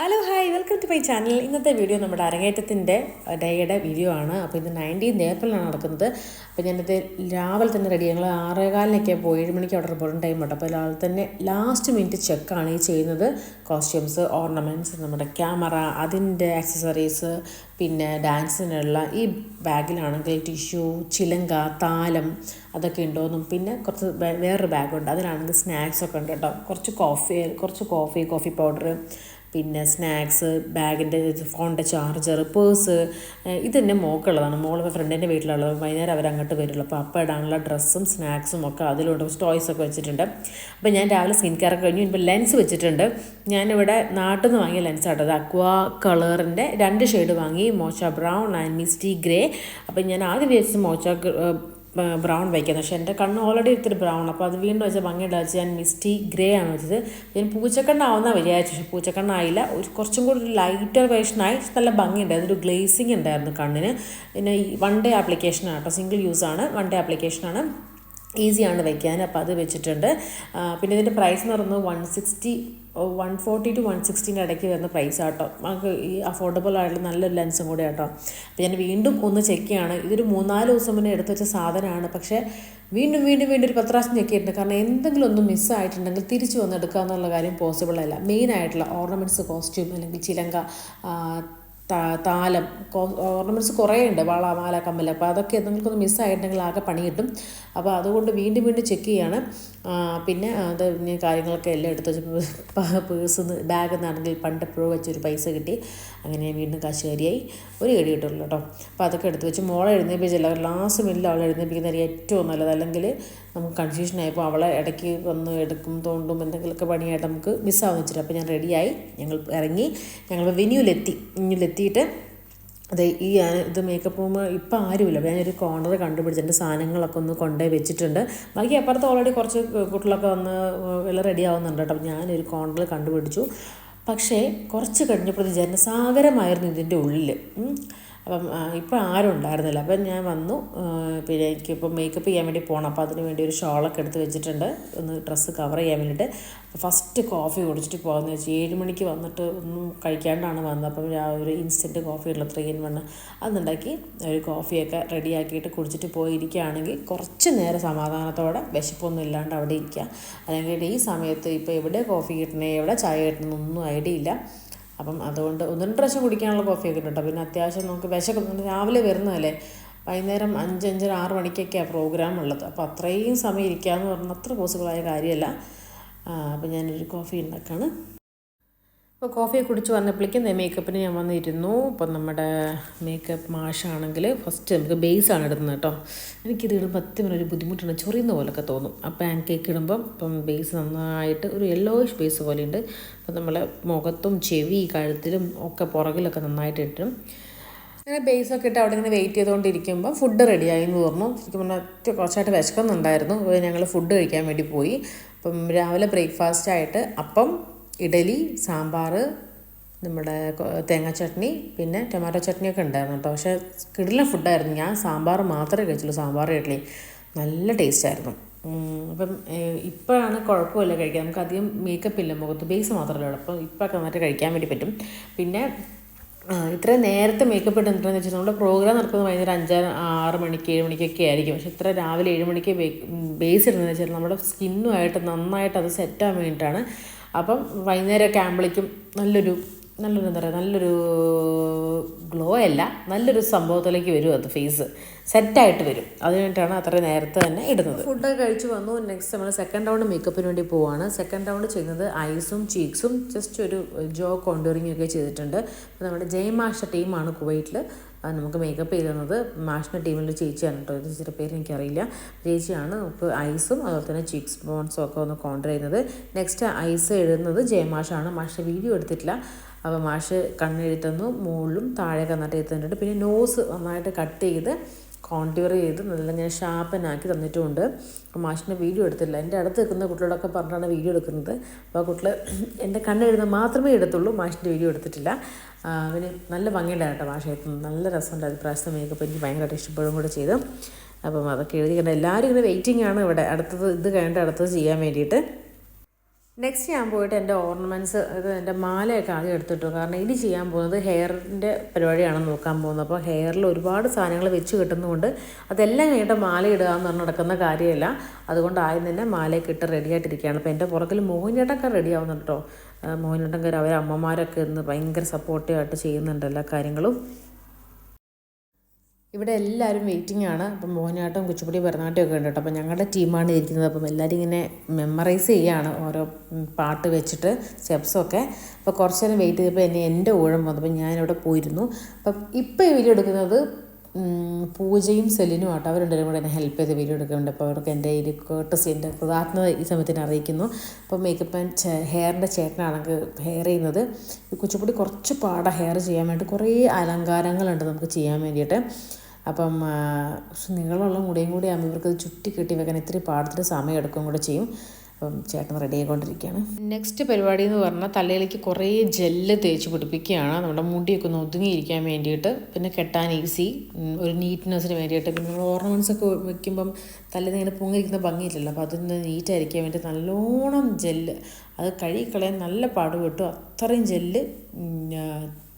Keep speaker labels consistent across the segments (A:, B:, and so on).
A: Hello hi welcome to my channel ഇന്നത്തെ video നമ്മുടെ അരങ്ങേറ്റത്തിന്റെ ഡേയുടെ വീഡിയോ ആണ്. അപ്പോൾ ഇത് നയന്റീൻ ഏപ്രിലാണ് നടക്കുന്നത്. അപ്പോൾ ഞാനത് രാവിലെ തന്നെ റെഡി ഞങ്ങൾ ആറേകാലിനൊക്കെ പോയി ഏഴ് മണിക്ക് അവിടെ റിപ്പോർട്ടിംഗ് ടൈം ഉണ്ട്. അപ്പോൾ രാവിലെ തന്നെ ലാസ്റ്റ് മിനിറ്റ് ചെക്കാണ് ഈ ചെയ്യുന്നത്. കോസ്റ്റ്യൂംസ് ഓർണമെന്റ്സ് നമ്മുടെ ക്യാമറ അതിന്റെ ആക്സസറീസ് പിന്നെ ഡാൻസിനുള്ള ഈ ബാഗിലാണെങ്കിൽ ടിഷ്യൂ ചിലങ്ക താലം അതൊക്കെ ഉണ്ടോയെന്നും പിന്നെ കുറച്ച് വേറൊരു ബാഗുണ്ട് അതിലാണെങ്കിൽ സ്നാക്സൊക്കെ ഉണ്ട് കേട്ടോ. കുറച്ച് കോഫി കുറച്ച് കോഫി കോഫി പൗഡർ പിന്നെ സ്നാക്സ് ബാഗിന്റെ ഫോണിന്റെ ചാർജർ പേഴ്സ് ഇതെന്നെ മോക്കുള്ളതാണ്. മോളെ ഫ്രണ്ടിന്റെ വീട്ടിലുള്ളത്. വൈകുന്നേരം അവർ അങ്ങോട്ട് വരുള്ളൂ അപ്പോൾ അപ്പം ഇടാനുള്ള ഡ്രസ്സും സ്നാക്സും ഒക്കെ അതിലുണ്ട് സ്റ്റോയ്സ് ഒക്കെ വെച്ചിട്ടുണ്ട്. അപ്പോൾ ഞാൻ രാവിലെ സ്കിൻ കെയർ കഴിഞ്ഞു ഇപ്പോൾ ലെൻസ് വെച്ചിട്ടുണ്ട്. ഞാനിവിടെ നാട്ടിൽ നിന്ന് വാങ്ങിയ ലെൻസ് അത് അക്വാ കളറിന്റെ രണ്ട് ഷെയ്ഡ് വാങ്ങി. Mocha brown and misty grey അപ്പോൾ ഞാൻ ആദ്യം വിചാരിച്ചത് മോച്ച ബ്രൗൺ വയ്ക്കുന്നത് പക്ഷേ എന്റെ കണ്ണ് ഓൾറെഡി ഇത്തിരി ബ്രൗൺ അപ്പോൾ അത് വീണ്ടും വെച്ചാൽ ഭംഗിയുടെ വെച്ച് ഞാൻ മിസ്റ്റി ഗ്രേ ആണ് വെച്ചത്. ഞാൻ പൂച്ചക്കണ്ണാവുന്ന വിചാരിച്ചു പക്ഷേ പൂച്ചക്കണ്ണായില്ല. ഒരു കുറച്ചും കൂടി ഒരു ലൈറ്റർ വേർഷനായി നല്ല ഭംഗിയുണ്ട്. അതൊരു ഗ്ലേസിങ് ഉണ്ടായിരുന്നു കണ്ണിന്. പിന്നെ വൺ ഡേ ആപ്ലിക്കേഷനാണ് കേട്ടോ. സിംഗിൾ യൂസ് ആണ്. വൺ ഡേ ആപ്ലിക്കേഷനാണ് ഈസിയാണ് വയ്ക്കാൻ അപ്പോൾ അത് വെച്ചിട്ടുണ്ട്. പിന്നെ ഇതിന്റെ പ്രൈസ് എന്ന് പറയുന്നത് one sixty one forty two one സിക്സ്റ്റീന്റെ ഇടയ്ക്ക് വരുന്ന പ്രൈസ് ആട്ടോ. നമുക്ക് ഈ അഫോർഡബിൾ ആയിട്ടുള്ള നല്ലൊരു ലെൻസും കൂടെ ആട്ടോ. അപ്പോൾ ഞാൻ വീണ്ടും ഒന്ന് ചെക്ക് ചെയ്യാണ്. ഇതൊരു മൂന്നാൽ ദിവസം മുന്നേ എടുത്തു വെച്ച സാധനമാണ്. പക്ഷേ വീണ്ടും വീണ്ടും വീണ്ടും ഒരു പത്ത് പ്രാവശ്യം ചെക്ക് ചെയ്തിട്ടുണ്ട്. കാരണം എന്തെങ്കിലും ഒന്ന് മിസ്സായിട്ടുണ്ടെങ്കിൽ തിരിച്ചു വന്ന് എടുക്കുക എന്നുള്ള കാര്യം പോസിബിൾ അല്ല. മെയിൻ ആയിട്ടുള്ള ഓർണമെന്റ്സ് കോസ്റ്റ്യൂം അല്ലെങ്കിൽ ചിലങ്ക താ- താലം ഓർണമെന്റ്സ് കുറേ ഉണ്ട് വള മാല കമ്മൽ. അപ്പോൾ അതൊക്കെ നിങ്ങൾക്കൊന്ന് മിസ്സായിട്ടുണ്ടെങ്കിൽ ആകെ പണി കിട്ടും. അപ്പോൾ അതുകൊണ്ട് വീണ്ടും വീണ്ടും ചെക്ക് ചെയ്യാണ്. പിന്നെ അത് കാര്യങ്ങളൊക്കെ എല്ലാം എടുത്ത് പേഴ്സ് ബാഗിൽ നിന്നാണെങ്കിൽ പണ്ട് എപ്പോഴും വെച്ചൊരു പൈസ കിട്ടി. അങ്ങനെ വീണ്ടും കാശുകാരിയായി ഒരു കടി കിട്ടുള്ളൂ കേട്ടോ. അപ്പോൾ അതൊക്കെ എടുത്ത് വെച്ച് മോളെ എഴുന്നേപ്പിച്ചില്ല ലാസ്റ്റ് മില്ല അവളെ എഴുന്നേപ്പിക്കുന്നത് ഏറ്റവും നല്ലത്. അല്ലെങ്കിൽ നമുക്ക് കൺഫ്യൂഷൻ ആയപ്പോൾ അവളെ ഇടയ്ക്ക് വന്ന് എടുക്കും തോണ്ടും എന്തെങ്കിലുമൊക്കെ പണിയായിട്ട് നമുക്ക് മിസ്സാവുന്ന വെച്ചിട്ട് അപ്പോൾ ഞാൻ റെഡിയായി ഞങ്ങൾ ഇറങ്ങി. ഞങ്ങൾ വെന്യൂലെത്തി വെന്യൂലെത്തിയിട്ട് അതെ ഈ ഞാൻ ഇത് മേക്കപ്പ് റൂം ഇപ്പം ആരുമില്ല. അപ്പോൾ ഞാനൊരു കോർണർ കണ്ടുപിടിച്ചിട്ടുണ്ട് സാധനങ്ങളൊക്കെ ഒന്ന് കൊണ്ടുപോയി വെച്ചിട്ടുണ്ട്. ബാക്കി അപ്പുറത്ത് ഓൾറെഡി കുറച്ച് കുട്ടികളൊക്കെ വന്ന് എല്ലാം റെഡി ആവുന്നുണ്ട് കേട്ടോ. അപ്പോൾ ഞാനൊരു കോർണറിൽ കണ്ടുപിടിച്ചു. പക്ഷേ കുറച്ച് കഴിഞ്ഞപ്പോൾ ജനസാഗരമായിരുന്നു ഇതിന്റെ ഉള്ളിൽ. അപ്പം ഇപ്പം ആരും ഉണ്ടായിരുന്നില്ല. അപ്പം ഞാൻ വന്നു. പിന്നെ എനിക്കിപ്പോൾ മേക്കപ്പ് ചെയ്യാൻ വേണ്ടി പോകണം അപ്പോൾ അതിന് വേണ്ടി ഒരു ഷോളൊക്കെ എടുത്ത് വെച്ചിട്ടുണ്ട്. ഒന്ന് ഡ്രസ്സ് കവർ ചെയ്യാൻ വേണ്ടിയിട്ട്. അപ്പോൾ ഫസ്റ്റ് കോഫി കുടിച്ചിട്ട് പോകാമെന്ന് വെച്ചാൽ ഏഴ് മണിക്ക് വന്നിട്ട് ഒന്നും കഴിക്കാണ്ടാണ് വന്നത്. അപ്പം ഒരു ഇൻസ്റ്റന്റ് കോഫി ഉള്ള ത്രീ ഇൻ അതുണ്ടാക്കി ഒരു കോഫിയൊക്കെ റെഡിയാക്കിയിട്ട് കുടിച്ചിട്ട് പോയിരിക്കുകയാണെങ്കിൽ കുറച്ച് നേരം സമാധാനത്തോടെ വിശപ്പൊന്നും ഇല്ലാണ്ട് അവിടെ ഇരിക്കുക. അല്ലെങ്കിൽ ഈ സമയത്ത് ഇപ്പോൾ എവിടെ കോഫി കിട്ടണേ എവിടെ ചായ കിട്ടണമെന്നൊന്നും ഐഡിയ ഇല്ല. അപ്പം അതുകൊണ്ട് ഒന്ന് രണ്ട് പ്രാവശ്യം കുടിക്കാനുള്ള കോഫിയൊക്കെ കേട്ടോ പിന്നെ അത്യാവശ്യം നമുക്ക് വിശക്ക് രാവിലെ വരുന്നതല്ലേ? വൈകുന്നേരം അഞ്ച് അഞ്ചര ആറ് മണിക്കൊക്കെയാണ് പ്രോഗ്രാം ഉള്ളത്. അപ്പോൾ അത്രയും സമയം ഇരിക്കുക എന്ന് പറഞ്ഞാൽ അത്ര പോസിബിളായ കാര്യമല്ല. അപ്പം ഞാനൊരു കോഫി ഉണ്ടാക്കാണ്. അപ്പോൾ കോഫി കുടിച്ച് വന്നപ്പോഴേക്കും മേക്കപ്പിന് ഞാൻ വന്നിരുന്നു. അപ്പം നമ്മുടെ മേക്കപ്പ് മാഷാണെങ്കിൽ ഫസ്റ്റ് നമുക്ക് ബേസാണ് ഇടുന്നത് കേട്ടോ എനിക്കിത് ഇടുമ്പോൾ മിനിറ്റ് ഒരു ബുദ്ധിമുട്ടാണ്. ചൊറിയുന്ന പോലൊക്കെ തോന്നും. ആ പാൻ കേക്ക് ഇടുമ്പം ഇപ്പം ബേസ് നന്നായിട്ട് ഒരു യെല്ലോയിഷ് ബേസ് പോലെയുണ്ട്. അപ്പം നമ്മളെ മുഖത്തും ചെവി കഴുത്തിലും ഒക്കെ പുറകിലൊക്കെ നന്നായിട്ട് ഇട്ടും. അങ്ങനെ ബേസൊക്കെ ഇട്ട് അവിടെ ഇങ്ങനെ വെയിറ്റ് ചെയ്തുകൊണ്ടിരിക്കുമ്പോൾ ഫുഡ് റെഡിയായി എന്ന് പറഞ്ഞു ശരിക്കും പറഞ്ഞാൽ ഒറ്റ കുറച്ചായിട്ട് വിശക്കുന്നുണ്ടായിരുന്നു. അപ്പോൾ ഞങ്ങൾ ഫുഡ് കഴിക്കാൻ വേണ്ടി പോയി. അപ്പം രാവിലെ ബ്രേക്ക്ഫാസ്റ്റ് ആയിട്ട് അപ്പം ഇഡലി സാമ്പാർ നമ്മുടെ തേങ്ങാ ചട്നി പിന്നെ ടൊമാറ്റോ ചട്നിയൊക്കെ ഉണ്ടായിരുന്നു. കേട്ടോ പക്ഷേ കിടിലെ ഫുഡായിരുന്നു. ഞാൻ സാമ്പാർ മാത്രമേ കഴിച്ചുള്ളൂ. സാമ്പാർ ഇഡലി നല്ല ടേസ്റ്റായിരുന്നു. അപ്പം ഇപ്പോഴാണ് കുഴപ്പമില്ല കഴിക്കാൻ. നമുക്ക് അധികം മേക്കപ്പ് ഇല്ല മുഖത്ത്. ബേസ് മാത്രമല്ല ഉള്ളൂ. അപ്പോൾ ഇപ്പോഴൊക്കെ നന്നായിട്ട് കഴിക്കാൻ വേണ്ടി പറ്റും. പിന്നെ ഇത്ര നേരത്തെ മേക്കപ്പ് ഇട്ടിട്ടുണ്ടെന്ന് വെച്ചാൽ നമ്മുടെ പ്രോഗ്രാം നടക്കുന്നത് വൈകുന്നേരം അഞ്ചാറ് ആറ് മണിക്ക് ഏഴ് മണിക്കൊക്കെ ആയിരിക്കും. പക്ഷെ ഇത്ര രാവിലെ ഏഴ് മണിക്ക് ബേസ് ഇടുന്നതെന്ന് വെച്ചാൽ നമ്മുടെ സ്കിന്നുമായിട്ട് നന്നായിട്ട് അത് സെറ്റാകാൻ വേണ്ടിയിട്ടാണ് അപ്പം വൈകുന്നേരമൊക്കെ ആകുമ്പോഴേക്കും നല്ലൊരു നല്ലൊരു എന്താ പറയുക നല്ലൊരു ഗ്ലോ അല്ല നല്ലൊരു സംഭവത്തിലേക്ക് വരും അത് ഫേസ് സെറ്റായിട്ട് വരും. അത് വേണ്ടിയിട്ടാണ് അത്ര നേരത്തെ തന്നെ ഇടുന്നത്. ഫുഡൊക്കെ കഴിച്ച് വന്നു. നെക്സ്റ്റ് നമ്മൾ സെക്കൻഡ് റൗണ്ട് മേക്കപ്പിന് വേണ്ടി പോവാണ്. സെക്കൻഡ് റൗണ്ട് ചെയ്യുന്നത് ഐസും ചീക്സും ജസ്റ്റ് ഒരു ജോ കോണ്ടറിങ് ഒക്കെ ചെയ്തിട്ടുണ്ട്. നമ്മുടെ ജയ് മാഷ ടീമാണ് കുവൈറ്റിൽ നമുക്ക് മേക്കപ്പ് ചെയ്ത് തന്നത് മാഷിന്റെ ടീമിൽ ചേച്ചിയാണ് കേട്ടോ. ഇത് ചില പേര് എനിക്കറിയില്ല. ചേച്ചിയാണ് നമുക്ക് ഐസും അതുപോലെ തന്നെ ചീക്സ് ബോൺസും ഒക്കെ ഒന്ന് കോണ്ടർ ചെയ്യുന്നത്. നെക്സ്റ്റ് ഐസ് എഴുതുന്നത് ജയമാഷാണ്. മാഷ് വീഡിയോ എടുത്തിട്ടില്ല. അപ്പോൾ മാഷ് കണ്ണെഴുത്തുന്നു മുകളിലും താഴെ കന്നിട്ട് എഴുത്തുന്നുണ്ട് പിന്നെ നോസ് നന്നായിട്ട് കട്ട് ചെയ്ത് കോൺട്യൂർ ചെയ്ത് നല്ല ഞാൻ ഷാർപ്പനാക്കി തന്നിട്ടുമുണ്ട്. അപ്പോൾ മാഷിന്റെ വീഡിയോ എടുത്തില്ല. എന്റെ അടുത്ത് നിൽക്കുന്ന കുട്ടികളൊക്കെ പറഞ്ഞാണ് വീഡിയോ എടുക്കുന്നത്. അപ്പോൾ കുട്ടികൾ എന്റെ കണ്ണെഴുതുന്ന മാത്രമേ എടുത്തുള്ളൂ. മാഷിന്റെ വീഡിയോ എടുത്തിട്ടില്ല. അവന് നല്ല ഭംഗിയുണ്ടായിരുന്നു കേട്ടോ മാഷ് എത്തുന്നത് നല്ല രസമുണ്ടായിരുന്നു പ്രാവശ്യത്തെ മേക്കപ്പ് എനിക്ക് ഭയങ്കരമായിട്ട് ഇഷ്ടപ്പെടുകയും കൂടെ ചെയ്തു. അപ്പം അതൊക്കെ എഴുതി എല്ലാവരും ഇങ്ങനെ വെയിറ്റിംഗ് ആണ് ഇവിടെ. അടുത്തത് ഇത് കഴിഞ്ഞിട്ട് അടുത്തത് ചെയ്യാൻ വേണ്ടിയിട്ട്. നെക്സ്റ്റ് ഞാൻ പോയിട്ട് എന്റെ ഓർണമെന്റ്സ് അത് എന്റെ മാലയൊക്കെ ആദ്യം എടുത്തിട്ടു. കാരണം ഇനി ചെയ്യാൻ പോകുന്നത് ഹെയറിന്റെ പരിപാടിയാണ് നോക്കാൻ പോകുന്നത്. അപ്പോൾ ഹെയറിൽ ഒരുപാട് സാധനങ്ങൾ വെച്ച് കിട്ടുന്നതുകൊണ്ട് അതെല്ലാം കഴിഞ്ഞിട്ട് മാല ഇടുക എന്ന് പറഞ്ഞ് നടക്കുന്ന കാര്യമല്ല. അതുകൊണ്ട് ആദ്യം തന്നെ മാലയൊക്കെ ഇട്ട് റെഡി ആയിട്ടിരിക്കുകയാണ്. അപ്പോൾ എന്റെ പുറകിൽ മോഹിനിയേട്ടൊക്കെ റെഡി ആവുന്നുണ്ട് കേട്ടോ കാര്യം അവരെ അമ്മമാരൊക്കെ ഇന്ന് ഭയങ്കര സപ്പോർട്ടീവായിട്ട് ചെയ്യുന്നുണ്ട് എല്ലാ കാര്യങ്ങളും. ഇവിടെ എല്ലാവരും വെയിറ്റിംഗ് ആണ്. അപ്പം മോഹിനിയാട്ടം കുച്ചിപ്പുടി ഭരതനാട്യം ഒക്കെ ഉണ്ട് കേട്ടോ. അപ്പം ഞങ്ങളുടെ ടീമാണ് ഇരിക്കുന്നത്. അപ്പം എല്ലാവരും ഇങ്ങനെ മെമ്മറൈസ് ചെയ്യുകയാണ് ഓരോ പാട്ട് വെച്ചിട്ട് സ്റ്റെപ്സൊക്കെ അപ്പോൾ കുറച്ച് നേരം വെയിറ്റ് ചെയ്തപ്പോൾ എന്നെ എന്റെ ഊഴം വന്നപ്പോൾ ഞാനിവിടെ പോയിരുന്നു. അപ്പം ഇപ്പോൾ ഈ വീഡിയോ എടുക്കുന്നത് പൂജയും സെലിനും ആട്ടോ. അവർ രണ്ടുപേരും കൂടെ എന്നെ ഹെൽപ്പ് ചെയ്ത് വീഡിയോ എടുക്കുന്നുണ്ട്. അപ്പോൾ അവർക്ക് എന്റെ ഈ കേട്ടസ് എന്റെ കൃതാത്മത ഈ സമയത്തിന് അറിയിക്കുന്നു. അപ്പോൾ മേക്കപ്പ് ആൻഡ് ഹെയറിന്റെ ചേട്ടനാണെങ്കിൽ ഹെയർ ചെയ്യുന്നത്. കുച്ചിപ്പുടി കുറച്ച് പാടാണ് ഹെയർ ചെയ്യാൻ വേണ്ടി. കുറേ അലങ്കാരങ്ങളുണ്ട് നമുക്ക് ചെയ്യാൻ വേണ്ടിയിട്ട്. അപ്പം നീളമുള്ള മുടിയും കൂടി ആകുമ്പോൾ ഇവർക്ക് ചുറ്റി കെട്ടി വെക്കാൻ ഇത്തിരി പാടത്തിന് സമയം എടുക്കും കൂടെ ചെയ്യും. അപ്പം ചേട്ടൻ റെഡി ആയിക്കൊണ്ടിരിക്കുകയാണ്. നെക്സ്റ്റ് പരിപാടി എന്ന് പറഞ്ഞാൽ തലയിലേക്ക് കുറേ ജെല്ല് തേച്ച് പിടിപ്പിക്കുകയാണ്. നമ്മുടെ മുടിയൊക്കെ ഒന്ന് ഒതുങ്ങിയിരിക്കാൻ വേണ്ടിയിട്ട് പിന്നെ കെട്ടാൻ ഈസി ഒരു നീറ്റ്നെസ്സിന് വേണ്ടിയിട്ട്. പിന്നെ നമ്മൾ ഓർണമെന്റ്സ് ഒക്കെ വെക്കുമ്പം തലേന്ന് ഇങ്ങനെ പൊങ്ങിയിരിക്കുന്ന ഭംഗിയില്ലല്ലോ. അപ്പോൾ അതൊന്ന് നീറ്റായിരിക്കാൻ വേണ്ടി നല്ലോണം ജെല്ല് അത് കഴുകിക്കളയാൻ നല്ല പാടുപെട്ടു. അത്രയും ജെല്ല്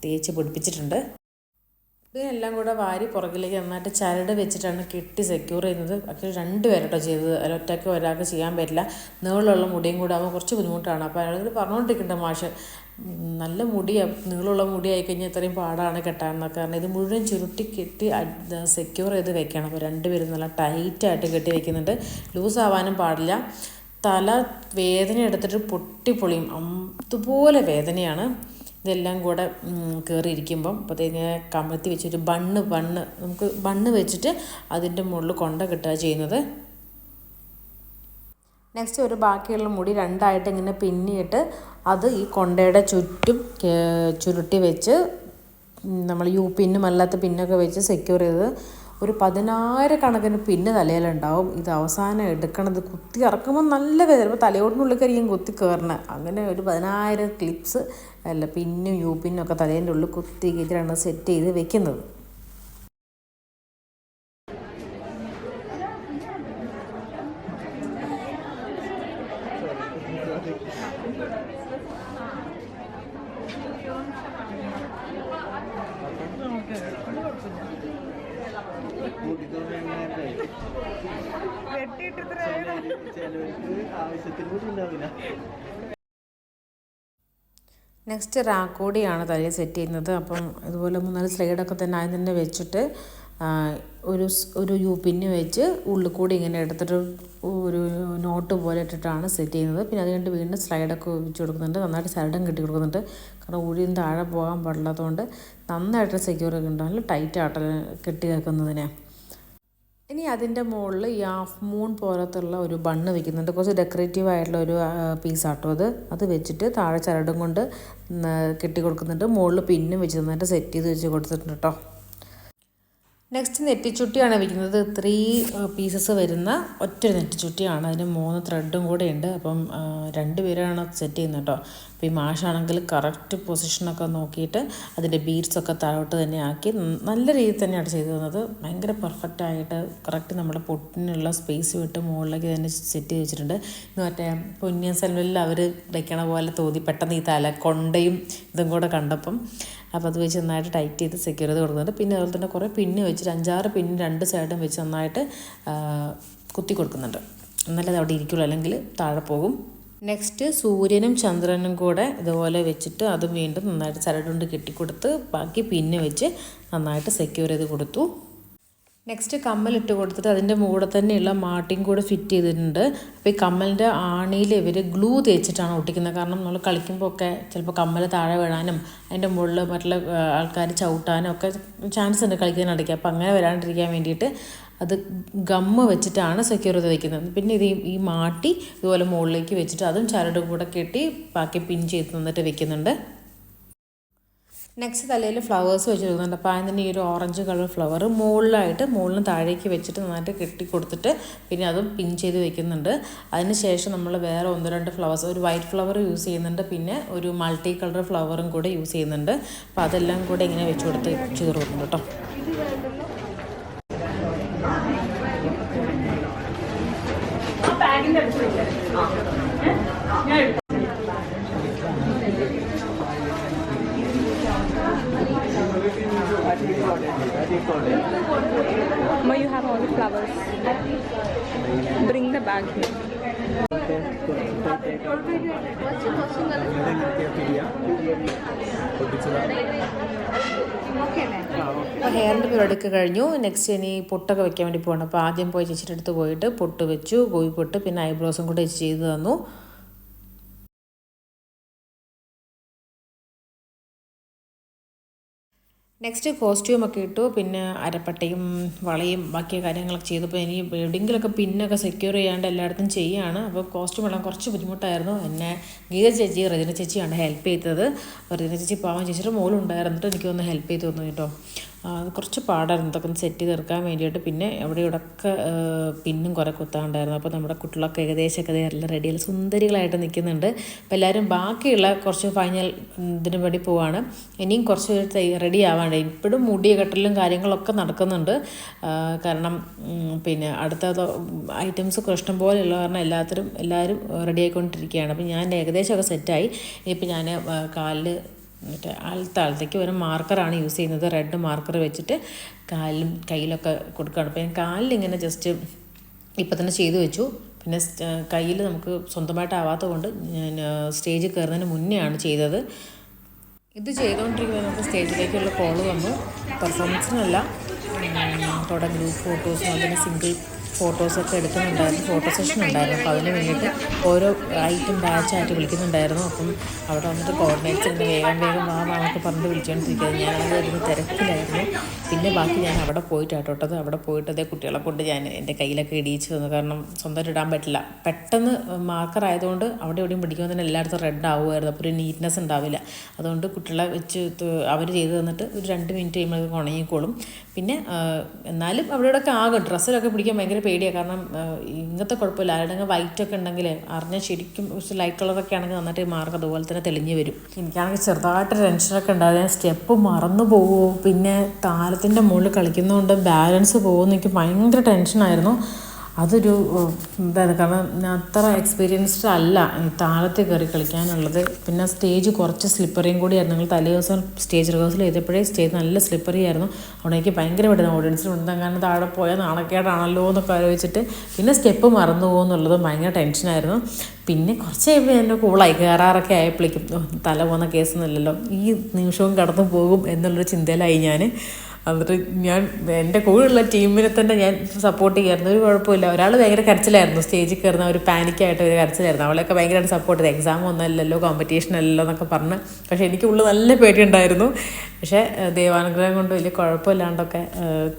A: തേച്ച് പിടിപ്പിച്ചിട്ടുണ്ട്. ഇതിനെല്ലാം കൂടെ വാരി പുറകിലേക്ക് നന്നായിട്ട് ചരട് വെച്ചിട്ടാണ് കെട്ടി സെക്യൂർ ചെയ്യുന്നത്. ആക്ച്വലി രണ്ട് പേരോട്ടോ ചെയ്തത്. ഒറ്റയ്ക്ക് ഒരാൾക്ക് ചെയ്യാൻ പറ്റില്ല. നീളമുള്ള മുടിയും കൂടെ ആകുമ്പോൾ കുറച്ച് ബുദ്ധിമുട്ടാണ്. അപ്പോൾ അയാൾ പറഞ്ഞുകൊണ്ടിരിക്കേണ്ട മാഷ്. നല്ല മുടിയാണ് നീളമുള്ള മുടി ആയിക്കഴിഞ്ഞാൽ ഇത്രയും പാടാണ് കെട്ടാനൊക്കെ. കാരണം ഇത് മുഴുവൻ ചുരുട്ടി കെട്ടി സെക്യൂർ ചെയ്ത് വെക്കണം. അപ്പോൾ രണ്ടുപേരും നല്ല ടൈറ്റായിട്ട് കെട്ടി വെക്കുന്നുണ്ട്. ലൂസ് ആവാനും പാടില്ല. തല വേദന എടുത്തിട്ട് പൊട്ടിപ്പൊളിയും. അതുപോലെ വേദനയാണ്. ഇതെല്ലാം കൂടെ കയറിയിരിക്കുമ്പം അപ്പോഴത്തേക്ക് കമഴ്ത്തി വെച്ചൊരു ബണ്ണ് ബണ്ണ് നമുക്ക് ബണ്ണ് വെച്ചിട്ട് അതിന്റെ മുകളിൽ കൊണ്ട കിട്ടുക ചെയ്യുന്നത്. നെക്സ്റ്റ് ഒരു ബാക്കിയുള്ള മുടി രണ്ടായിട്ട് ഇങ്ങനെ പിന്നിയിട്ട് അത് ഈ കൊണ്ടയുടെ ചുറ്റും ചുരുട്ടി വെച്ച് നമ്മൾ യു പിന്നും അല്ലാത്ത പിന്നൊക്കെ വെച്ച് സെക്യൂർ ചെയ്ത് ഒരു പതിനായിരക്കണക്കിന് പിന്ന് തലയിലുണ്ടാവും. ഇത് അവസാനം എടുക്കണത് കുത്തി ഇറക്കുമ്പോൾ നല്ല ചിലപ്പോൾ തലയോടിനുള്ളിൽ കരിയും കുത്തി കയറണേ അങ്ങനെ ഒരു പതിനായിരം ക്ലിപ്സ് അല്ല പിന്നും യു പിന്നും ഒക്കെ തലേന്റെ ഉള്ളിൽ കുത്തി കയറ്റിയാണ് സെറ്റ് ചെയ്ത് വെക്കുന്നത്.
B: ആവശ്യത്തിന് കൂടി ഉണ്ടാവില്ല
A: നെക്സ്റ്റ് റാക്കോടിയാണ് തലയിൽ സെറ്റ് ചെയ്യുന്നത്. അപ്പം ഇതുപോലെ മൂന്നാൽ സ്ലൈഡൊക്കെ തന്നെ ആദ്യം തന്നെ വെച്ചിട്ട് ഒരു ഒരു യു പിന്ന് വെച്ച് ഉള്ളിൽ കൂടി ഇങ്ങനെ എടുത്തിട്ട് ഒരു നോട്ട് പോലെ ഇട്ടിട്ടാണ് സെറ്റ് ചെയ്യുന്നത്. പിന്നെ അത് കഴിഞ്ഞിട്ട് വീണ്ടും സ്ലൈഡൊക്കെ വെച്ച് കൊടുക്കുന്നുണ്ട്. നന്നായിട്ട് സൈഡും കെട്ടി കൊടുക്കുന്നുണ്ട്. കാരണം ഉഴിയും താഴെ പോകാൻ പാടില്ലാത്തതുകൊണ്ട് നന്നായിട്ട് സെക്യൂർ ഒക്കെ ഉണ്ടാവില്ല ടൈറ്റ് ആട്ട കെട്ടി വെക്കുന്നതിനെ. ഇനി അതിന്റെ മുകളിൽ ഈ ഹാഫ് മൂൺ പോലത്തുള്ള ഒരു ബണ്ണ് വെക്കുന്നുണ്ട് കുറച്ച് ഡെക്കറേറ്റീവ് ആയിട്ടുള്ള ഒരു പീസാട്ടോ അത്. അത് വെച്ചിട്ട് താഴെ ചരടും കൊണ്ട് കെട്ടി കൊടുക്കുന്നുണ്ട് മുകളിൽ പിന്നും വെച്ച് നന്നായിട്ട് സെറ്റ് ചെയ്ത് വെച്ച് കൊടുത്തിട്ടുണ്ട് കേട്ടോ നെക്സ്റ്റ് നെറ്റിച്ചുട്ടിയാണ് വിൽക്കുന്നത് ത്രീ പീസസ് വരുന്ന ഒറ്റ നെറ്റിച്ചുട്ടിയാണ്. അതിന് മൂന്ന് ത്രെഡും കൂടെ ഉണ്ട്. അപ്പം രണ്ട് പേരാണ് സെറ്റ് ചെയ്യുന്നത് കേട്ടോ. അപ്പോൾ ഈ മാഷാണെങ്കിൽ കറക്റ്റ് പൊസിഷനൊക്കെ നോക്കിയിട്ട് അതിന്റെ ബീഡ്സൊക്കെ താഴോട്ട് തന്നെ ആക്കി നല്ല രീതിയിൽ തന്നെയാണ് ചെയ്തു തന്നത്. ഭയങ്കര പെർഫെക്റ്റ് ആയിട്ട് കറക്റ്റ് നമ്മുടെ പൊട്ടിനുള്ള സ്പേസ് വിട്ട് മുകളിലേക്ക് തന്നെ സെറ്റ് ചെയ്ത് വെച്ചിട്ടുണ്ട്. എന്ന് മറ്റേ പൊന്നിയൻ സെൽവലിൽ അവർ വയ്ക്കണ പോലെ തോന്നി. പെട്ടെന്ന് ഈ തല കൊണ്ടയും ഇതും കൂടെ കണ്ടപ്പം അപ്പോൾ അത് വെച്ച് നന്നായിട്ട് ടൈറ്റ് ചെയ്ത് സെക്യൂർ ചെയ്ത് കൊടുക്കുന്നുണ്ട്. പിന്നെ അതുപോലെ തന്നെ കുറേ പിന്ന് വെച്ചിട്ട് അഞ്ചാറ് പിന്ന് രണ്ട് സൈഡും വെച്ച് നന്നായിട്ട് കുത്തി കൊടുക്കുന്നുണ്ട്. എന്നാലേ അത് അവിടെ ഇരിക്കുള്ളൂ. അല്ലെങ്കിൽ താഴെ പോകും. നെക്സ്റ്റ് സൂര്യനും ചന്ദ്രനും കൂടെ ഇതുപോലെ വെച്ചിട്ട് അതും വീണ്ടും നന്നായിട്ട് ചരടുകൊണ്ട് കെട്ടിക്കൊടുത്ത് ബാക്കി പിന്നെ വെച്ച് നന്നായിട്ട് സെക്യൂർ ചെയ്ത് കൊടുത്തു. നെക്സ്റ്റ് കമ്മലിട്ട് കൊടുത്തിട്ട് അതിന്റെ മുകളിൽ തന്നെയുള്ള മാട്ടിയും കൂടെ ഫിറ്റ് ചെയ്തിട്ടുണ്ട്. അപ്പോൾ ഈ കമ്മലിന്റെ ആണിയിൽ ഇവർ ഗ്ലൂ തേച്ചിട്ടാണ് ഒട്ടിക്കുന്നത്. കാരണം നമ്മൾ കളിക്കുമ്പോൾ ഒക്കെ ചിലപ്പോൾ കമ്മൽ താഴെ വീഴാനും അതിന്റെ മുകളിൽ മറ്റുള്ള ആൾക്കാർ ചവിട്ടാനും ഒക്കെ ചാൻസ് ഉണ്ട് കളിക്കാനിടയ്ക്ക് അപ്പോൾ അങ്ങനെ വരാണ്ടിരിക്കാൻ വേണ്ടിയിട്ട് അത് ഗമ്മ് വെച്ചിട്ടാണ് സെക്യൂർ ചെയ്ത് വയ്ക്കുന്നത് പിന്നെ ഇത് ഈ- മാട്ടി ഇതുപോലെ മുകളിലേക്ക് വെച്ചിട്ട് അതും ചരട് കൂടെ കെട്ടി ബാക്കി പിൻ ചെയ്ത് തന്നിട്ട് വെക്കുന്നുണ്ട്. നെക്സ്റ്റ് തലയിൽ ഫ്ലവേഴ്സ് വെച്ച് കൊടുക്കുന്നുണ്ട് അപ്പോൾ തന്നെ ഈ ഒരു ഓറഞ്ച് കളർ ഫ്ലവർ മുകളിലായിട്ട് മുകളിലും താഴേക്ക് വെച്ചിട്ട് നന്നായിട്ട് കെട്ടി കൊടുത്തിട്ട് പിന്നെ അതും പിൻ ചെയ്ത് വെക്കുന്നുണ്ട്. അതിന് ശേഷം നമ്മൾ വേറെ ഒന്ന് രണ്ട് ഫ്ലവേഴ്സ് ഒരു വൈറ്റ് ഫ്ലവർ യൂസ് ചെയ്യുന്നുണ്ട്. പിന്നെ ഒരു മൾട്ടി കളർ ഫ്ലവറും കൂടെ യൂസ് ചെയ്യുന്നുണ്ട്. അപ്പോൾ അതെല്ലാം കൂടെ ഇങ്ങനെ വെച്ച് കൊടുത്ത് ചെയ്ത് കൊടുക്കുന്നു കേട്ടോ
C: എടുക്കാം
B: take all day.
C: Ma, you have all the flowers. Bring the bag here.
A: അപ്പോൾ ഹെയറിന്റെ പരിപാടിയൊക്കെ കഴിഞ്ഞു നെക്സ്റ്റ് ഇനി പൊട്ടൊക്കെ വെക്കാൻ വേണ്ടി പോകണം അപ്പോൾ ആദ്യം പോയി ചേച്ചിയുടെ അടുത്ത് പോയിട്ട് പൊട്ട് വെച്ചു കോഴി പൊട്ട് പിന്നെ ഐബ്രോസും കൂടെ ചേച്ചി ചെയ്ത് തന്നു നെക്സ്റ്റ് കോസ്റ്റ്യൂമൊക്കെ ഇട്ടു. പിന്നെ അരപ്പട്ടയും വളയും ബാക്കി കാര്യങ്ങളൊക്കെ ചെയ്തപ്പോൾ ഇനി എവിടെയെങ്കിലുമൊക്കെ പിന്നൊക്കെ സെക്യൂർ ചെയ്യാണ്ട് എല്ലായിടത്തും ചെയ്യുകയാണ് അപ്പോൾ കോസ്റ്റ്യൂം ഇടാൻ കുറച്ച് ബുദ്ധിമുട്ടായിരുന്നു. എന്നെ ഗീത ചേച്ചി റജിന ചേച്ചിയാണ് ഹെൽപ്പ് ചെയ്തത്. റജന ചേച്ചി പാവം ചേച്ചിയുടെ മോളുണ്ടായിരുന്നിട്ട് എനിക്കൊന്ന് ഹെൽപ്പ് ചെയ്തു തന്നു കേട്ടോ. കുറച്ച് പാടായിരുന്നു. ഇതൊക്കെ ഒന്ന് സെറ്റ് തീർക്കാൻ വേണ്ടിയിട്ട്. പിന്നെ അവിടെ ഇവിടെയൊക്കെ പിന്നും കുറേ കുത്താണ്ടായിരുന്നു. അപ്പോൾ നമ്മുടെ കുട്ടികളൊക്കെ ഏകദേശമൊക്കെ എല്ലാം റെഡിയായി സുന്ദരികളായിട്ട് നിൽക്കുന്നുണ്ട്. അപ്പോൾ എല്ലാവരും ബാക്കിയുള്ള കുറച്ച് ഫൈനൽ ഇതിന് വേണ്ടി പോവാണ്. ഇനിയും കുറച്ച് റെഡി ആവാണ്ട്. ഇപ്പോഴും മുടി കെട്ടലും കാര്യങ്ങളൊക്കെ നടക്കുന്നുണ്ട്. കാരണം പിന്നെ അടുത്ത ഐറ്റംസ് ഇഷ്ടം പോലെയുള്ള കാരണം എല്ലാത്തിനും എല്ലാവരും റെഡി ആയിക്കൊണ്ടിരിക്കുകയാണ്. അപ്പോൾ ഞാൻ ഏകദേശമൊക്കെ സെറ്റായി ഇനിയിപ്പോൾ ഞാൻ കാലിൽ മറ്റേ ആൾത്താളത്തേക്ക് ഒരു മാർക്കറാണ് യൂസ് ചെയ്യുന്നത്. റെഡ് മാർക്കർ വെച്ചിട്ട് കാലിലും കയ്യിലൊക്കെ കൊടുക്കുകയാണ്. അപ്പോൾ ഞാൻ കാലിലിങ്ങനെ ജസ്റ്റ് ഇപ്പം തന്നെ ചെയ്തു വെച്ചു. പിന്നെ കയ്യിൽ നമുക്ക് സ്വന്തമായിട്ടാവാത്തത് കൊണ്ട് ഞാൻ സ്റ്റേജിൽ കയറുന്നതിന് മുന്നേ ആണ് ചെയ്തത്. ഇത് ചെയ്തുകൊണ്ടിരിക്കുമ്പോൾ നമുക്ക് സ്റ്റേജിലേക്കുള്ള കോൾ വന്നു. പെർഫോമൻസിനല്ല തുടങ്ങി. ഗ്രൂപ്പ് ഫോട്ടോസും അതിന് സിംഗിൾ ഫോട്ടോസൊക്കെ എടുക്കുന്നുണ്ടായിരുന്നു ഫോട്ടോ സെഷൻ ഉണ്ടായിരുന്നു. അപ്പോൾ അതിന് വേണ്ടിയിട്ട് ഓരോ ഐറ്റം ബാച്ചായിട്ട് വിളിക്കുന്നുണ്ടായിരുന്നു. അപ്പം അവിടെ വന്നിട്ട് കോർഡിനേറ്റ്സ് ഇങ്ങനെ വേഗം വേഗം വാ വാ എന്നൊക്കെ പറഞ്ഞിട്ട് വിളിച്ചുകൊണ്ടിരിക്കുന്നത് ഞാൻ ഇരുന്ന് തിരക്കിലായിരുന്നു. പിന്നെ ബാക്കി ഞാൻ അവിടെ പോയിട്ടാട്ടോട്ടത് അവിടെ പോയിട്ട് അതേ കുട്ടികളെ കൊണ്ട് ഞാൻ എന്റെ കയ്യിലൊക്കെ ഇടിയിച്ചു തന്നു കാരണം സ്വന്തമായിട്ട് ഇടാൻ പറ്റില്ല. പെട്ടെന്ന് മാർക്കർ ആയതുകൊണ്ട് അവിടെ എവിടെയും പിടിക്കുമ്പോൾ തന്നെ എല്ലായിടത്തും റെഡ് ആവുമായിരുന്നു. അപ്പോൾ ഒരു നീറ്റ്നെസ് ഉണ്ടാവില്ല. അതുകൊണ്ട് കുട്ടികളെ വെച്ച് അവർ ചെയ്ത് തന്നിട്ട് ഒരു രണ്ട് മിനിറ്റ് കഴിയുമ്പോഴൊക്കെ ഉണങ്ങിക്കോളും. പിന്നെ ആ, എന്നാലും അവിടെ ഇവിടെയൊക്കെ ആകും ഡ്രസ്സിലൊക്കെ പിടിക്കാൻ ഭയങ്കര പേടിയാണ് കാരണം ഇങ്ങനത്തെ കുഴപ്പമില്ല. ആരുടെങ്കിൽ വൈറ്റ് ഒക്കെ ഉണ്ടെങ്കിൽ അറിഞ്ഞാൽ ശരിക്കും ലൈറ്റ് കളറൊക്കെ ആണെങ്കിൽ നന്നായിട്ട് മാർക്ക് അതുപോലെ തന്നെ തെളിഞ്ഞു വരും. എനിക്കാണെങ്കിൽ ചെറുതായിട്ട് ടെൻഷനൊക്കെ ഉണ്ടാകും സ്റ്റെപ്പ് മറന്നു പോകുമോ പിന്നെ താരത്തിന്റെ മുകളിൽ കളിക്കുന്നതുകൊണ്ട് ബാലൻസ് പോകുമെന്ന് എനിക്ക് ഭയങ്കര ടെൻഷനായിരുന്നു അതൊരു എന്താണ് കാരണം ഞാൻ അത്ര എക്സ്പീരിയൻസ്ഡ് അല്ല. താളത്തിൽ കയറി കളിക്കാനുള്ളത്. പിന്നെ സ്റ്റേജ് കുറച്ച് സ്ലിപ്പറിയും കൂടിയായിരുന്നു ഞങ്ങൾ തലേ ദിവസം സ്റ്റേജ് റിഹേഴ്സൽ ചെയ്തപ്പോഴേ സ്റ്റേജ് നല്ല സ്ലിപ്പറി ആയിരുന്നു. അവിടെ എനിക്ക് ഭയങ്കര പെടുന്നു ഓഡിയൻസിൽ കാരണം താഴെ പോയാൽ നാണക്കേടാണല്ലോ എന്നൊക്കെ ആലോചിച്ചിട്ട് പിന്നെ സ്റ്റെപ്പ് മറന്നു പോകുമെന്നുള്ളത് ഭയങ്കര ടെൻഷനായിരുന്നു പിന്നെ കുറച്ച് കഴിയുമ്പോൾ എന്റെ കൂളായി കയറാറൊക്കെ ആയപ്പോഴേക്കും "ഓ, തല പോകുന്ന കേസൊന്നുമില്ലല്ലോ ഈ നിമിഷവും കടന്നു പോകും എന്നുള്ളൊരു ചിന്തയിലായി ഞാൻ. എന്നിട്ട് ഞാൻ എന്റെ കൂടെയുള്ള ടീമിനെ തന്നെ ഞാൻ സപ്പോർട്ട് ചെയ്യായിരുന്നു. ഒരു കുഴപ്പമില്ല. ഒരാൾ ഭയങ്കര കരച്ചിലായിരുന്നു. സ്റ്റേജിൽ കയറുന്ന ഒരു പാനിക്കായിട്ട് ഒരു കരച്ചിലായിരുന്നു. അവളൊക്കെ ഭയങ്കരമായിട്ട് സപ്പോർട്ട് ചെയ്തു. എക്സാം ഒന്നല്ലല്ലോ കോമ്പറ്റീഷൻ അല്ലല്ലോ എന്നൊക്കെ പറഞ്ഞ്. പക്ഷേ എനിക്ക് ഉള്ളിൽ നല്ല പേടിയുണ്ടായിരുന്നു പക്ഷേ ദൈവാനുഗ്രഹം കൊണ്ട് വലിയ കുഴപ്പമില്ലാണ്ടൊക്കെ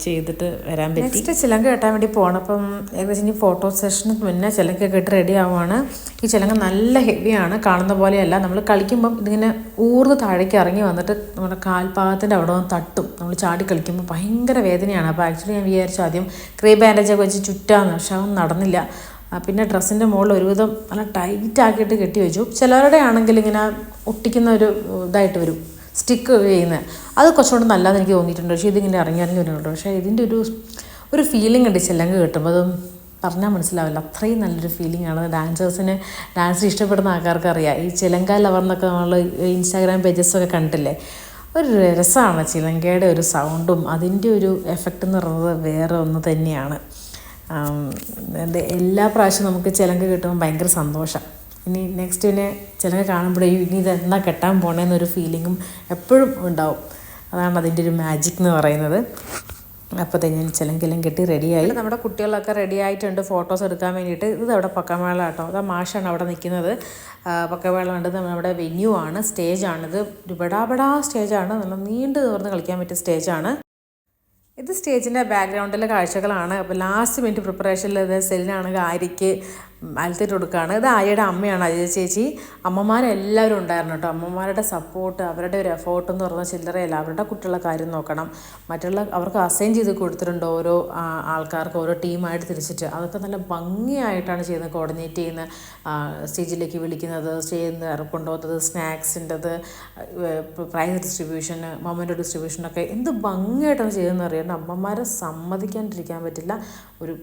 A: ചെയ്തിട്ട് വരാൻ പറ്റി. നെക്സ്റ്റ് ചിലങ്ക കെട്ടാൻ വേണ്ടി പോകണം അപ്പം ഏകദേശം ഇനി ഫോട്ടോ സെഷന് മുന്നേ ചിലങ്ക കെട്ടി റെഡി ആവുകയാണ് ഈ ചിലങ്ക നല്ല ഹെവിയാണ് കാണുന്ന പോലെയല്ല. നമ്മൾ കളിക്കുമ്പം ഇതിങ്ങനെ ഊർന്ന് താഴേക്ക് ഇറങ്ങി വന്നിട്ട് നമ്മുടെ കാൽഭാഗത്തിന്റെ അവിടെ വന്ന് തട്ടും. നമ്മൾ ചാടി കളിക്കുമ്പോൾ ഭയങ്കര വേദനയാണ്. അപ്പോൾ ആക്ച്വലി ഞാൻ വിചാരിച്ചു ആദ്യം ക്രീ ബാൻഡേജൊക്കെ വെച്ച് ചുറ്റാന്ന്. പക്ഷെ അതൊന്നും നടന്നില്ല. പിന്നെ ഡ്രസ്സിന്റെ മുകളിൽ ഒരുവിധം നല്ല ടൈറ്റ് ആക്കിയിട്ട് കെട്ടി വെച്ചു. ചിലവരുടെ ആണെങ്കിൽ ഇങ്ങനെ ഒട്ടിക്കുന്ന ഒരു ഇതായിട്ട് വരും. സ്റ്റിക്ക് ചെയ്യുന്നത്. അത് കുറച്ചുകൂടെ നല്ലതെന്ന് എനിക്ക് തോന്നിയിട്ടുണ്ട്. പക്ഷേ ഇതിങ്ങനെ ഇറങ്ങി ഇറങ്ങി വരുന്നുണ്ട്. പക്ഷേ ഇതിന്റെ ഒരു ഒരു ഫീലിംഗ് ഉണ്ട് ചെല്ലങ്ക് കിട്ടുമ്പോൾ അതും പറഞ്ഞാൽ മനസ്സിലാവില്ല. അത്രയും നല്ലൊരു ഫീലിംഗ് ആണ്. ഡാൻസേഴ്സിന് ഡാൻസ് ഇഷ്ടപ്പെടുന്ന ആൾക്കാർക്ക് അറിയാം. ഈ ചിലങ്ക ലവർ എന്നൊക്കെ നമ്മൾ ഇൻസ്റ്റാഗ്രാം പേജസൊക്കെ കണ്ടില്ലേ ഒരു രസമാണ് ചിലങ്കയുടെ ഒരു സൗണ്ടും അതിന്റെ ഒരു എഫക്റ്റ് എന്ന് പറയുന്നത് വേറെ ഒന്ന് തന്നെയാണ്. എല്ലാ പ്രാവശ്യവും നമുക്ക് ചിലങ്ക കിട്ടുമ്പോൾ ഭയങ്കര സന്തോഷം. ഇനി നെക്സ്റ്റ് പിന്നെ ചിലങ്ക കാണുമ്പോഴേ ഇനി ഇതെന്നാ കെട്ടാൻ പോണേന്നൊരു ഫീലിങ്ങും എപ്പോഴും ഉണ്ടാവും. അതാണ് അതിന്റെ ഒരു മാജിക് എന്ന് പറയുന്നത്. അപ്പോൾ തന്നെ ഞാൻ ചിലങ്കെല്ലാം കെട്ടി റെഡിയായി നമ്മുടെ കുട്ടികളൊക്കെ റെഡി ആയിട്ടുണ്ട് ഫോട്ടോസ് എടുക്കാൻ വേണ്ടിയിട്ട്. ഇത് അവിടെ പക്കമേള കേട്ടോ. അതാ മാഷാണ് അവിടെ നിൽക്കുന്നത്. പക്കമേള ഉണ്ട് നമ്മുടെ വെന്യൂ ആണ് സ്റ്റേജാണിത് ഒരു ബടാബടാ സ്റ്റേജാണ് നല്ല നീണ്ടു തീർന്ന് കളിക്കാൻ പറ്റിയ സ്റ്റേജാണ് ഇത് സ്റ്റേജിന്റെ ബാക്ക്ഗ്രൗണ്ടിലെ കാഴ്ചകളാണ്. അപ്പോൾ ലാസ്റ്റ് മിനിറ്റ് പ്രിപ്പറേഷനിൽ ഇത് സെല്ലിനാണെങ്കിൽ ആര്യയ്ക്ക് അൽത്തിട്ട് കൊടുക്കുകയാണ് ഇത് ആര്യയുടെ അമ്മയാണ് അജയ ചേച്ചി. അമ്മമാരെല്ലാവരും ഉണ്ടായിരുന്നു കേട്ടോ. അമ്മമാരുടെ സപ്പോർട്ട് അവരുടെ ഒരു എഫോർട്ട് എന്ന് പറഞ്ഞാൽ ചില്ലറയല്ല അവരുടെ കുട്ടികളുടെ കാര്യം നോക്കണം. മറ്റുള്ള അവർക്ക് അസൈൻ ചെയ്ത് കൊടുത്തിട്ടുണ്ട് ഓരോ ആൾക്കാർക്ക് ഓരോ ടീമായിട്ട് തിരിച്ചിട്ട്. അതൊക്കെ നല്ല ഭംഗിയായിട്ടാണ് ചെയ്യുന്നത്. കോർഡിനേറ്റ് ചെയ്യുന്ന സ്റ്റേജിലേക്ക് വിളിക്കുന്നത് സ്റ്റേജിൽ നിന്ന് കൊണ്ടുപോകുന്നത് സ്നാക്സിന്റെത് പ്രൈസ് ഡിസ്ട്രിബ്യൂഷന് മൊമെന്റ് ഡിസ്ട്രിബ്യൂഷനൊക്കെ എന്ത് ഭംഗിയായിട്ടാണ് ചെയ്തതെന്ന് അറിയാണ്ട് അമ്മമാരെ സമ്മതിക്കാണ്ടിരിക്കാൻ പറ്റില്ല. ഒരു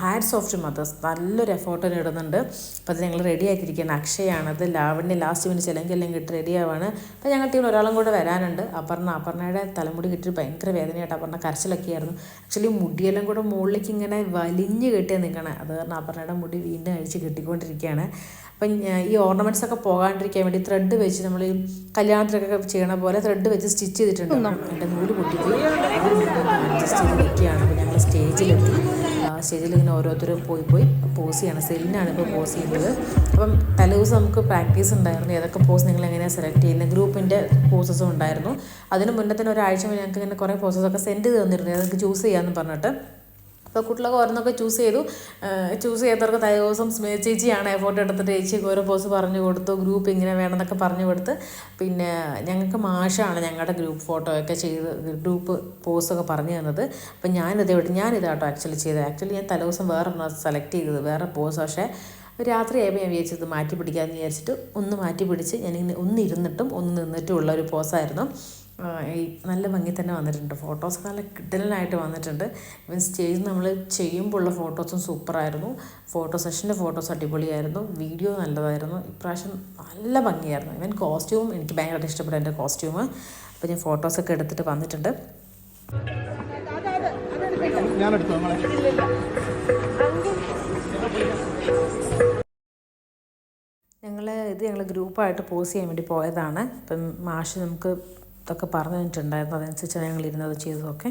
A: ഹാറ്റ്സ് ഓഫ് ടു മദേഴ്സ് നല്ലൊരു എഫോർട്ടിന് ഇടുന്നുണ്ട്. അപ്പോൾ അത് ഞങ്ങൾ റെഡി ആക്കിയിരിക്കുകയാണ് അക്ഷയാണത് ലാവണ്യ ലാസ്റ്റ് മിനിറ്റ് ചിലങ്കി എല്ലാം കിട്ടി റെഡി ആവാണ്. അപ്പോൾ ഞങ്ങൾ ടീമിൽ ഒരാളും കൂടെ വരാനുണ്ട്. അപർണ അപർണയുടെ തലമുടി കിട്ടിയിട്ട് ഭയങ്കര വേദനയായിട്ട് അപർണ കരച്ചിലൊക്കെ ആയിരുന്നു ആക്ച്വലി മുടിയെല്ലാം കൂടെ മുകളിലേക്ക് ഇങ്ങനെ വലിഞ്ഞ് കെട്ടിയാൽ നിൽക്കണം അത് കാരണം അപർണയുടെ മുടി വീണ്ടും അഴിച്ച് കെട്ടിക്കൊണ്ടിരിക്കുകയാണ്. അപ്പം ഈ ഓർണമെന്റ്സ് ഒക്കെ പോകാണ്ടിരിക്കാൻ വേണ്ടി ത്രെഡ് വെച്ച് നമ്മൾ ഈ കല്യാണത്തിലൊക്കെ ചെയ്യണ പോലെ ത്രെഡ് വെച്ച് സ്റ്റിച്ച് ചെയ്തിട്ടുണ്ട്. എന്റെ നൂൽ പൊട്ടിപ്പോയി അഡ്ജസ്റ്റ് ചെയ്ത് നിൽക്കുകയാണ്. അപ്പോൾ ഞങ്ങൾ സ്റ്റേജിലെത്തി സ്റ്റേജിൽ ഇങ്ങനെ ഓരോരുത്തരും പോയി പോയി പോസ് ചെയ്യണം. സെല്ലിനാണ് ഇപ്പോൾ പോസ് ചെയ്യുന്നത്. അപ്പം തലേദിവസം നമുക്ക് പ്രാക്ടീസ് ഉണ്ടായിരുന്നു. ഏതൊക്കെ പോസ് നിങ്ങൾ എങ്ങനെയാണ് സെലക്ട് ചെയ്യുന്നത്? ഗ്രൂപ്പിന്റെ പോസസും ഉണ്ടായിരുന്നു. അതിന് മുന്നേ തന്നെ ഒരാഴ്ച ഞങ്ങൾക്ക് ഇങ്ങനെ കുറേ പോസസൊക്കെ സെൻഡ് തന്നിരുന്നു. അതൊക്കെ ചൂസ് ചെയ്യാമെന്ന് പറഞ്ഞിട്ട്. അപ്പോൾ കുട്ടികളൊക്കെ ഓരോന്നൊക്കെ ചൂസ് ചെയ്തു. ചൂസ് ചെയ്തവർക്ക് തലേ ദിവസം സ്മേ ചേച്ചിയാണ് എഫോർട്ട് എടുത്തിട്ട് ചേച്ചിക്ക് ഓരോ പോസ് പറഞ്ഞു കൊടുത്തു ഗ്രൂപ്പ് ഇങ്ങനെ വേണമെന്നൊക്കെ പറഞ്ഞു കൊടുത്ത്. പിന്നെ ഞങ്ങൾക്ക് മാഷാണ് ഞങ്ങളുടെ ഗ്രൂപ്പ് ഫോട്ടോ ഒക്കെ ചെയ്ത് ഗ്രൂപ്പ് പോസൊക്കെ പറഞ്ഞു തന്നത്. അപ്പം ഞാനിത് എവിടെ ഞാനിതാട്ടോ ആക്ച്വലി ചെയ്തത് ആക്ച്വലി ഞാൻ തലേദിവസം വേറെ സെലക്ട് ചെയ്തത് വേറെ പോസ് പക്ഷേ രാത്രിയായപ്പോൾ ഞാൻ വിചാരിച്ചത് മാറ്റി പിടിക്കാമെന്ന് വിചാരിച്ചിട്ട് ഒന്ന് മാറ്റി പിടിച്ച് ഞാനിങ്ങനെ ഒന്ന് ഇരുന്നിട്ടും ഒന്ന് നിന്നിട്ടും ഉള്ള ഒരു പോസായിരുന്നു നല്ല ഭംഗി തന്നെ വന്നിട്ടുണ്ട്. ഫോട്ടോസ് നല്ല കിട്ടലായിട്ട് വന്നിട്ടുണ്ട്. മീൻസ് സ്റ്റേജ് നമ്മൾ ചെയ്യുമ്പോൾ ഉള്ള ഫോട്ടോസും സൂപ്പറായിരുന്നു. ഫോട്ടോ സെഷന്റെ ഫോട്ടോസ് അടിപൊളിയായിരുന്നു. വീഡിയോ നല്ലതായിരുന്നു. ഇപ്രാവശ്യം നല്ല ഭംഗിയായിരുന്നു. ഇവൻ കോസ്റ്റ്യൂം എനിക്ക് ഭയങ്കരമായിട്ട് ഇഷ്ടപ്പെട്ടു എന്റെ കോസ്റ്റ്യൂം അപ്പോൾ ഞാൻ ഫോട്ടോസൊക്കെ എടുത്തിട്ട് വന്നിട്ടുണ്ട്.
B: നമ്മളെ
A: ഞങ്ങൾ ഇത് ഞങ്ങൾ ഗ്രൂപ്പായിട്ട് പോസ് ചെയ്യാൻ വേണ്ടി പോയതാണ്. അപ്പം മാഷ് നമുക്ക് ഇതൊക്കെ പറഞ്ഞു തന്നിട്ടുണ്ടായിരുന്നു. അതനുസരിച്ചാണ് ഞങ്ങൾ ഇരുന്നത് ചെയ്തതൊക്കെ.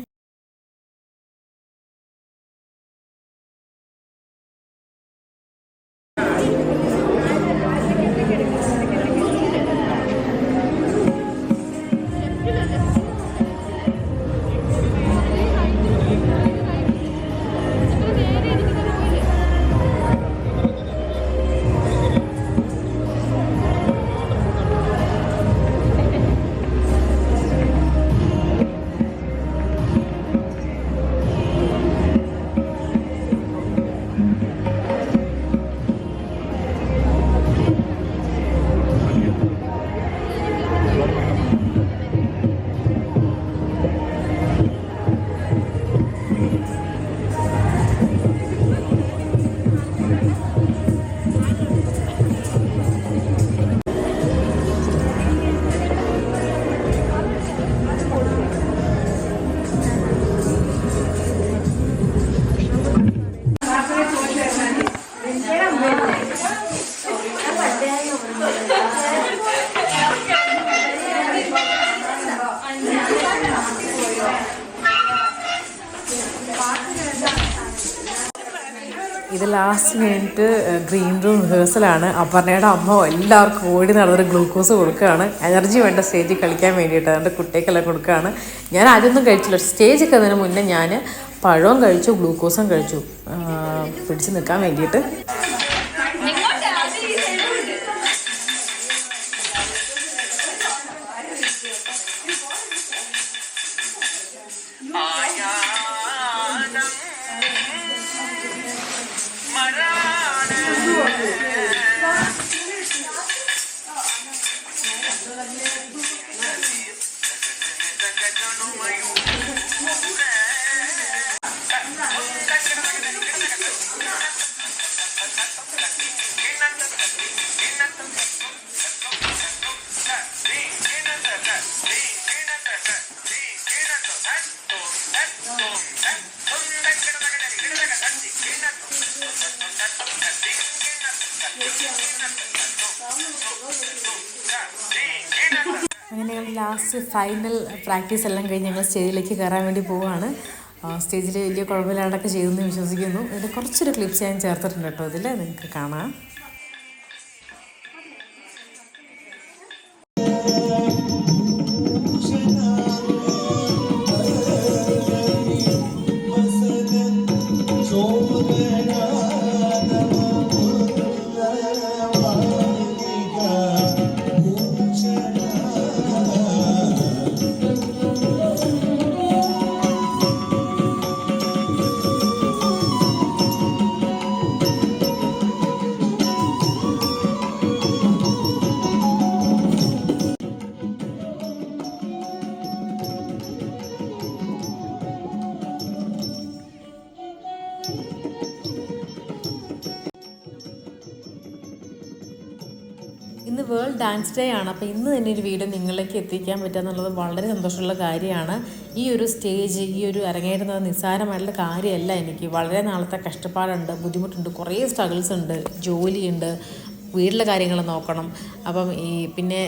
A: ഇത് ലാസ്റ്റ് മിനിറ്റ് ഗ്രീൻ റൂം റിഹേഴ്സലാണ് അപർണയുടെ അമ്മ എല്ലാവർക്കും ഓടി നടന്നൊരു ഗ്ലൂക്കോസ് കൊടുക്കുകയാണ്. എനർജി വേണ്ട സ്റ്റേജിൽ കളിക്കാൻ വേണ്ടിയിട്ട് അതുകൊണ്ട് കുട്ടികൾക്കെല്ലാം കൊടുക്കുകയാണ്. ഞാൻ ആദ്യമൊന്നും കഴിച്ചില്ല. സ്റ്റേജ് എത്തുന്നതിന് മുന്നേ ഞാൻ പഴവും കഴിച്ചു ഗ്ലൂക്കോസും കഴിച്ചു. പിടിച്ച് നിൽക്കാൻ വേണ്ടിയിട്ട്. ഫൈനൽ പ്രാക്ടീസ് എല്ലാം കഴിഞ്ഞ് ഞങ്ങൾ സ്റ്റേജിലേക്ക് കയറാൻ വേണ്ടി പോവുകയാണ് സ്റ്റേജിൽ വലിയ കുഴപ്പമില്ലാണ്ടൊക്കെ ചെയ്തെന്ന് വിശ്വസിക്കുന്നു. ഇതിന്റെ കുറച്ചൊരു ക്ലിപ്സ് ഞാൻ ചേർത്തിട്ടുണ്ട് കേട്ടോ ഇതിൽ നിങ്ങൾക്ക് കാണാം. വേൾഡ് ഡാൻസ് ഡേ ആണ്. അപ്പോൾ ഇന്ന് തന്നെ ഒരു വീഡിയോ നിങ്ങളിലേക്ക് എത്തിക്കാൻ പറ്റുക എന്നുള്ളത് വളരെ സന്തോഷമുള്ള കാര്യമാണ്. ഈ ഒരു സ്റ്റേജ് ഈ ഒരു അരങ്ങേറുന്നത് നിസ്സാരമായിട്ടുള്ള കാര്യമല്ല എനിക്ക്. വളരെ നാളത്തെ കഷ്ടപ്പാടുണ്ട് ബുദ്ധിമുട്ടുണ്ട് കുറേ സ്ട്രഗിൾസ് ഉണ്ട് ജോലിയുണ്ട്. വീട്ടിലെ കാര്യങ്ങൾ നോക്കണം. അപ്പം ഈ പിന്നെ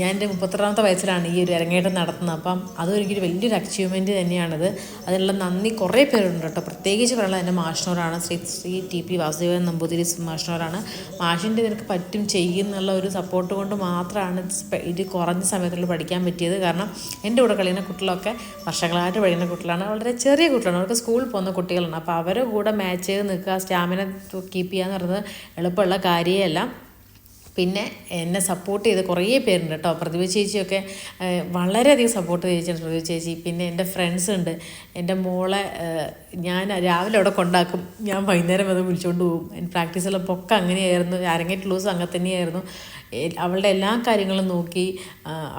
A: ഞാൻ എന്റെ മുപ്പത്തൊന്നാമത്തെ വയസ്സിലാണ് ഈ ഒരു അരങ്ങേറ്റം നടത്തുന്നത്. അപ്പം അതും എനിക്കൊരു വലിയൊരു അച്ചീവ്മെന്റ് തന്നെയാണിത്. അതിനുള്ള നന്ദി കുറേ പേരുണ്ട് കേട്ടോ. പ്രത്യേകിച്ച് പറയുന്നത് എന്റെ മാഷിനോടാണ്. ശ്രീ ശ്രീ ടി പി വാസുദേവൻ നമ്പൂതിരി മാഷിനോടാണ്. മാഷിന്റെ നിനക്ക് പറ്റും ചെയ്യുന്നുള്ള ഒരു സപ്പോർട്ട് കൊണ്ട് മാത്രമാണ് ഇത് കുറഞ്ഞ സമയത്തുള്ളിൽ പഠിക്കാൻ പറ്റിയത്. കാരണം എന്റെ കൂടെ കളിയുന്ന കുട്ടികളൊക്കെ വർഷങ്ങളായിട്ട് പഠിക്കുന്ന കുട്ടികളാണ്. വളരെ ചെറിയ കുട്ടികളാണ്. അവർക്ക് സ്കൂളിൽ പോകുന്ന കുട്ടികളാണ്. അപ്പോൾ അവരുടെ കൂടെ മാച്ച് ചെയ്ത് നിൽക്കുക സ്റ്റാമിന കീപ്പ് ചെയ്യുക എന്ന് പറയുന്നത് എളുപ്പമുള്ള കാര്യമല്ല. പിന്നെ എന്നെ സപ്പോർട്ട് ചെയ്ത് കുറേ പേരുണ്ട് കേട്ടോ പ്രതിഭ ചേച്ചിയൊക്കെ വളരെയധികം സപ്പോർട്ട് ചെയ്തിട്ടുണ്ട് പ്രതിഭ ചേച്ചി. പിന്നെ എന്റെ ഫ്രണ്ട്സ് ഉണ്ട്. എന്റെ മോളെ ഞാൻ രാവിലെ അവിടെ കൊണ്ടാക്കും. ഞാൻ വൈകുന്നേരം അത് വിളിച്ചുകൊണ്ട് പോകും. പ്രാക്ടീസുള്ളപ്പോൾ ഒക്കെ അങ്ങനെയായിരുന്നു. അരങ്ങേറ്റ് ലൂസ് അങ്ങനെ തന്നെയായിരുന്നു. അവളുടെ എല്ലാ കാര്യങ്ങളും നോക്കി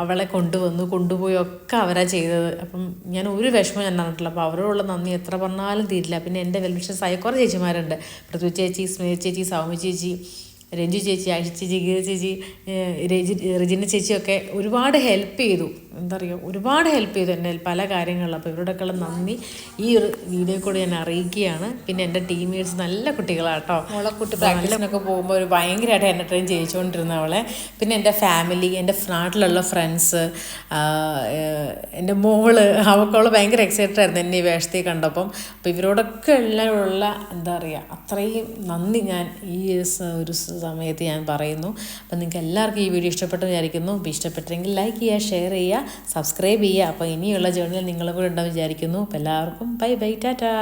A: അവളെ കൊണ്ടുവന്നു കൊണ്ടുപോയി ഒക്കെ അവരാ ചെയ്തത്. അപ്പം ഞാൻ ഒരു വിഷമം ഞാൻ നടന്നിട്ടില്ല അപ്പോൾ അവരോടുള്ള നന്ദി എത്ര പറഞ്ഞാലും തീരില്ല. പിന്നെ എന്റെ വെൽവിഷസായ കുറേ ചേച്ചിമാരുണ്ട്. പൃഥ്വി ചേച്ചി സ്മിത ചേച്ചി സൗമി ചേച്ചി രഞ്ജു ചേച്ചി ചേച്ചി ഗീത ചേച്ചി രജി റജിന ചേച്ചിയൊക്കെ ഒരുപാട് ഹെൽപ്പ് ചെയ്തു. എന്താ പറയുക ഒരുപാട് ഹെൽപ്പ് ചെയ്തു എന്നെ പല കാര്യങ്ങളിലും. അപ്പോൾ ഇവരോടൊക്കെയുള്ള നന്ദി. ഈ ഒരു വീഡിയോ കൂടെ ഞാൻ അറിയിക്കുകയാണ്. പിന്നെ എന്റെ ടീമേഴ്സ് നല്ല കുട്ടികളാട്ടോ. അവളെ കുട്ടി പ്രാക്ടീസിനൊക്കെ പോകുമ്പോൾ ഒരു ഭയങ്കരമായിട്ട് എന്റർടൈൻ ചെയ്യിച്ചുകൊണ്ടിരുന്ന അവളെ. പിന്നെ എന്റെ ഫാമിലി എന്റെ നാട്ടിലുള്ള ഫ്രണ്ട്സ് എന്റെ മോൾ അവൾ ഭയങ്കര എക്സൈറ്റഡ് ആയിരുന്നു എന്നെ ഈ വേഷത്തിൽ കണ്ടപ്പം. അപ്പോൾ ഇവരോടൊക്കെ ഉള്ള എന്താ പറയുക അത്രയും നന്ദി ഞാൻ ഈ ഒരു സമയത്ത് ഞാൻ പറയുന്നു. അപ്പം നിങ്ങൾക്ക് എല്ലാവർക്കും ഈ വീഡിയോ ഇഷ്ടപ്പെട്ടു വിചാരിക്കുന്നു. അപ്പോൾ ഇഷ്ടപ്പെട്ടെങ്കിൽ ലൈക്ക് ചെയ്യുക ഷെയർ ചെയ്യുക സബ്സ്ക്രൈബ് ചെയ്യുക. അപ്പോൾ ഇനിയുള്ള ജേർണിയിൽ നിങ്ങളും കൂടെ ഉണ്ടാവും വിചാരിക്കുന്നു. അപ്പോൾ എല്ലാവർക്കും ബൈ ബൈ ടാറ്റാ.